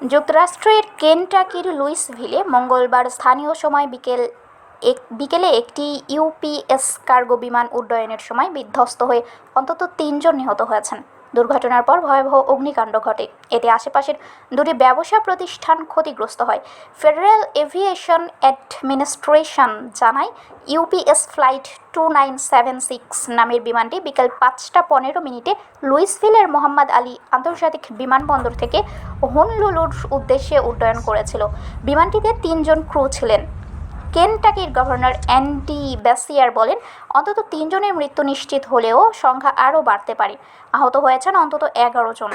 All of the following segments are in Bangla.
যুক্তরাষ্ট্রের কেনটাকির লুইসভিলে মঙ্গলবার স্থানীয় সময় বিকেল এক বিকেলে একটি ইউপিএস কার্গো বিমান উড্ডয়নের সময় বিধ্বস্ত হয়ে অন্তত তিনজন নিহত হয়েছেন। দুর্ঘটনার পর ভয়াবহ অগ্নিকাণ্ড ঘটে। এতে আশেপাশের দুটি ব্যবসা প্রতিষ্ঠান ক্ষতিগ্রস্ত হয়। ফেডারেল এভিয়েশন অ্যাডমিনিস্ট্রেশন জানায়, UPS flight two nine seven six নামের বিমানটি বিকেল পাঁচটা পনেরো মিনিটে লুইসভিলের মোহাম্মদ আলী আন্তর্জাতিক বিমানবন্দর থেকে হোনলুলুর উদ্দেশ্যে উড্ডয়ন করেছিল। বিমানটিতে তিনজন ক্রু ছিলেন। কেনটাকির গভর্নর অ্যান্ডি বেসিয়ার বলেন, অন্তত তিনজনের মৃত্যু নিশ্চিত হলেও সংখ্যা আরও বাড়তে পারে। আহত হয়েছেন অন্তত এগারো জন।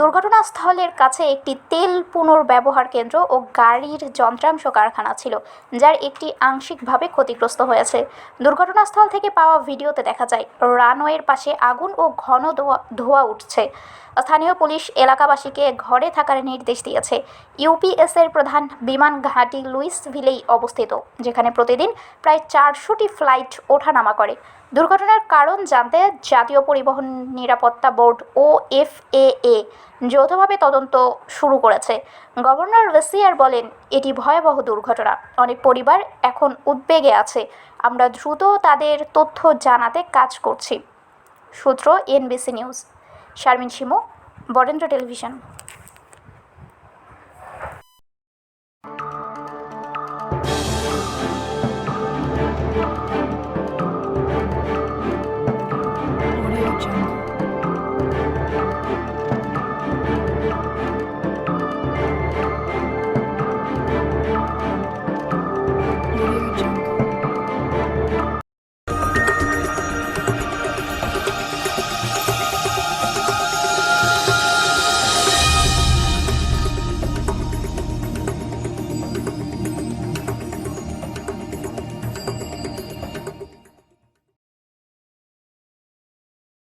দুর্ঘটনাস্থলের কাছে একটি তেল পুনর্ব্যবহার কেন্দ্র ও গাড়ির যন্ত্রাংশ কারখানা ছিল, যার একটি আংশিকভাবে ক্ষতিগ্রস্ত হয়েছে। দুর্ঘটনাস্থল থেকে পাওয়া ভিডিওতে দেখা যায়, রানওয়ের পাশে আগুন ও ঘন ধোয়া উঠছে। স্থানীয় পুলিশ এলাকাবাসীকে ঘরে থাকার নির্দেশ দিয়েছে। ইউপিএসের প্রধান বিমান ঘাঁটি লুইসভিলেই অবস্থিত, যেখানে প্রতিদিন প্রায় চারশোটি ফ্লাইট ওঠানামা করে। দুর্ঘটনার কারণ জানতে জাতীয় পরিবহন নিরাপত্তা বোর্ড ও এফএএ যৌথভাবে তদন্ত শুরু করেছে। গভর্নর ভেসিয়ার বলেন, এটি ভয়াবহ দুর্ঘটনা। অনেক পরিবার এখন উদ্বেগে আছে। আমরা দ্রুত তাদের তথ্য জানাতে কাজ করছি। সূত্র NBC News. Sharmin Shimu, Barendra Television.